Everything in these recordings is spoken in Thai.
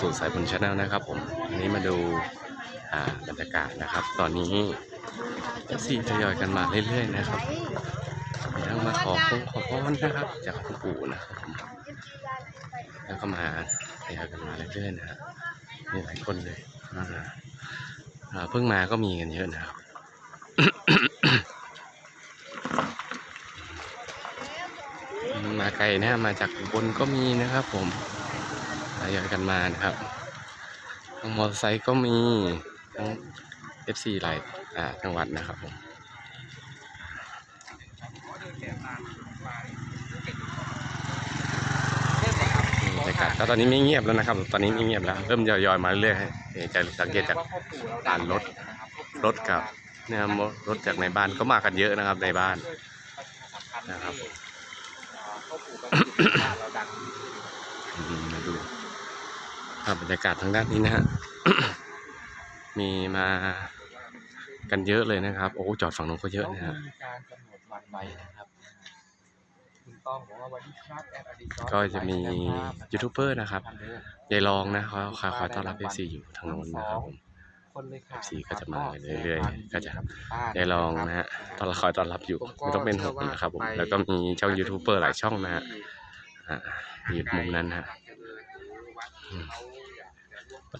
สู่สายบุญชาแนลนะครับผมอันนี้มาดูบรรยากาศนะครับ ตอนนี้สี่ทยอยกันมาเรื่อยๆนะครับมีทั้งมาขอพงขอพรนะครับ จากปู่นะครับผมแล้วก็มาทยอยกันมาเรื่อยๆนะฮะมีหลายคนเลยเพิ่งมาก็มีกันเยอะนะครับมาไกลนะมาจากบนก็มีนะครับผม ทยอยกันมานะครับทั้งมอเตอร์ไซค์ก็มีทั้ง FC หลายอ่าจังหวัดนะครับผมบรรยากาศก็ตอนนี้ไม่เงียบแล้วนะครับ ตอนนี้ไม่เงียบแล้ว เริ่มยอยๆมาเรื่อยๆให้จะสังเกตจากอ่านรถรถกับเนี่ยรถจากในบ้านก็มากันเยอะนะครับในบ้านนะครับมาดูาพบรรยากาศทางด้านนี้นะฮะ มีมากันเยอะเลยนะครับ โอ้จอดฝั่งนู้นก็เยอะต้องนะฮะมีการกำหนดวันไว้นะครับคุณต้องบอกว่าวันที่ครับแอดอดีตก็จะมียูทูบเบอร์นะครับทำเด้อยายรองนะเขาคอยคอยต้อนรับเอฟซีอยู่ทางโน้นนะครับผมคนเลยค่ะ FC ก็จะมาเรื่อยๆ ก็จะป้ยายรองนะฮะตอนคอยต้อนรับอยู่ไม่ต้องเป็นห่วงนะครับผมแล้วก็มีช่องยูทูบเบอร์หลายช่องนะฮะอ่าอยู่มุมนั้นนะฮะอืม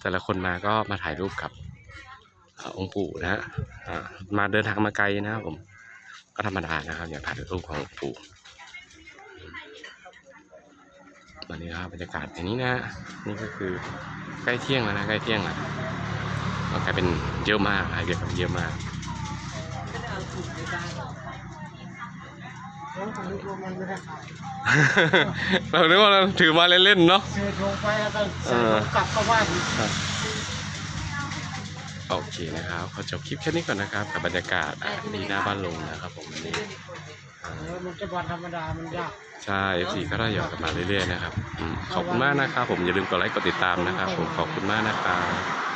แต่ละคนมาก็มาถ่ายรูปกับองค์ปู่นะฮะมาเดินทางมาไกลนะครับผม ก็ธรรมดานะครับ อยากถ่ายรูปขององค์ปู่วันนี้ครับบรรยากาศอย่างนี้นะฮะนี่ก็คือใกล้เที่ยงแล้วนะใกล้เที่ยงแล้วก็กลายเป็นเยอะมากอะไรเยอะเยอะมาก แล้วผมนึกว่ามันไม่ได้ขายเรานึกว่าเราถือมาเล่นๆเนาะเศษลงไปแล้วก็เอใส่อกลับเข้าบ้านอีกโอเคนะครับขอจบคลิปแค่นี้ก่อนนะครับ กับบรรยากาศอะที่หน้าบ้านลุงนะครับผมวันนี้อ่า เออมันจะวันธรรมดา มันยาก ใช่ F4 ก็ได้หยอดกันมาเรื่อยๆนะครับอืมขอบคุณมากนะครับผมอย่าลืมกดไลค์กดติดตามนะครับผมขอบคุณมากนะครับ